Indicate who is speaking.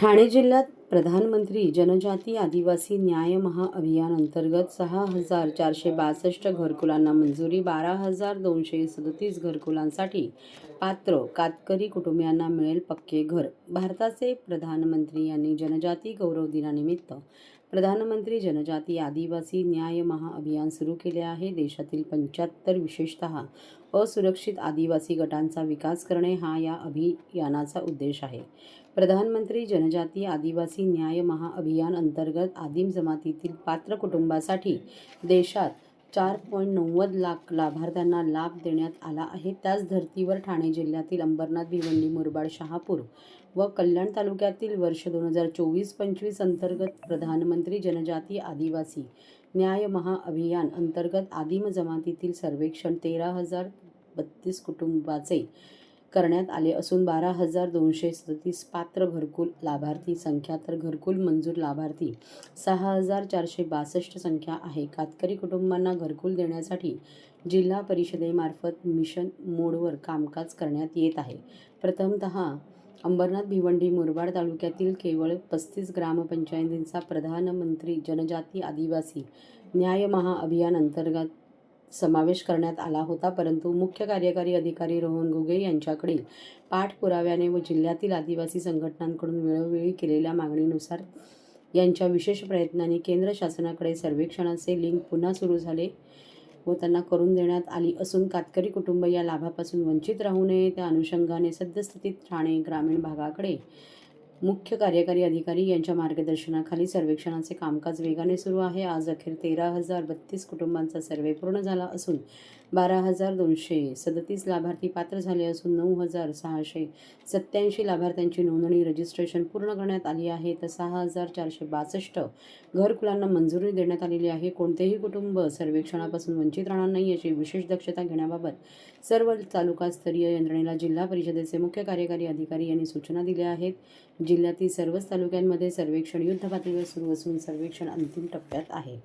Speaker 1: ठाणे जिल्ह्यात प्रधानमंत्री जनजाती आदिवासी न्याय महाअभियान अंतर्गत सहा हजार चारशे बासष्ट घरकुलांना मंजुरी बारा हजार दोनशे सदतीस घरकुलांसाठी पात्र कातकरी कुटुंबियांना मिळेल पक्के घर. भारताचे प्रधानमंत्री यांनी जनजाती गौरव दिनानिमित्त प्रधानमंत्री जनजाती आदिवासी न्याय महाअभियान सुरू केले आहे. देशातील पंच्याहत्तर विशेषतः असुरक्षित आदिवासी गटांचा विकास करणे हा या अभियानाचा उद्देश आहे. प्रधानमंत्री जनजाती आदिवासी न्याय महाअभियान अंतर्गत आदिम जमातीतील पात्र कुटुंबासाठी देशात चार पॉईंट नव्वद लाख लाभार्थ्यांना लाभ देण्यात आला आहे. त्याच धर्तीवर ठाणे जिल्ह्यातील अंबरनाथ भिवंडी मुरबाड शहापूर व कल्याण तालुक्यातील वर्ष दोन हजार चोवीस पंचवीस अंतर्गत प्रधानमंत्री जनजाती आदिवासी न्याय महाअभियान अंतर्गत आदिम जमातीतील सर्वेक्षण तेरा हजार बत्तीस कुटुंबाचे करण्यात आले असून बारा हजार दोनशे सदतीस पात्र घरकुल लाभार्थी संख्या तर घरकुल मंजूर लाभार्थी सहा हजार चारशे बासष्ट संख्या आहे. कातकरी कुटुंबांना घरकुल देण्यासाठी जिल्हा परिषदेमार्फत मिशन मोडवर कामकाज करण्यात येत आहे. प्रथमतः अंबरनाथ भिवंडी मुरबाड तालुक्यातील केवळ पस्तीस ग्रामपंचायतींचा प्रधानमंत्री जनजाती आदिवासी न्याय महाअभियान अंतर्गत समावेश करण्यात आला होता. परंतु मुख्य कार्यकारी अधिकारी रोहन गुगे यांच्याकडील पाठपुराव्याने व जिल्ह्यातील आदिवासी संघटनांकडून वेळोवेळी केलेल्या मागणीनुसार यांच्या विशेष प्रयत्नांनी केंद्र शासनाकडे सर्वेक्षणाचे लिंक पुन्हा सुरू झाले व त्यांना करून देण्यात आली असून कातकरी कुटुंब या लाभापासून वंचित राहू नये. त्या अनुषंगाने सद्यस्थितीत ठाणे ग्रामीण भागाकडे मुख्य कार्यकारी अधिकारी यांच्या मार्गदर्शनाखाली सर्वेक्षणाचे कामकाज वेगाने सुरू आहे. आज अखेर तेरा हजार बत्तीस कुटुंबांचा सर्वे पूर्ण झाला असून बारा हजार दोनशे सदतीस लाभार्थी पात्र झाले असून नऊ हजार सहाशे सत्याऐंशी लाभार्थ्यांची नोंदणी रजिस्ट्रेशन पूर्ण करण्यात आली आहे. तर सहा हजार चारशे बासष्ट घरकुलांना मंजुरी देण्यात आलेली आहे. कोणतेही कुटुंब सर्वेक्षणापासून वंचित राहणार नाही याची विशेष दक्षता घेण्याबाबत सर्व तालुकास्तरीय यंत्रणेला जिल्हा परिषदेचे मुख्य कार्यकारी अधिकारी यांनी सूचना दिल्या आहेत. जिल्ह्यातील सर्वच तालुक्यांमध्ये सर्वेक्षण युद्धपातळीवर सुरू असून सर्वेक्षण अंतिम टप्प्यात आहे.